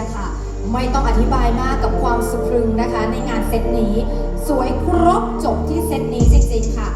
ยค่ะ ไม่ต้องอธิบายมากกับความสุพรึงนะคะ ในงานเซตนี้ สวยครบจบที่เซตนี้จริงๆค่ะ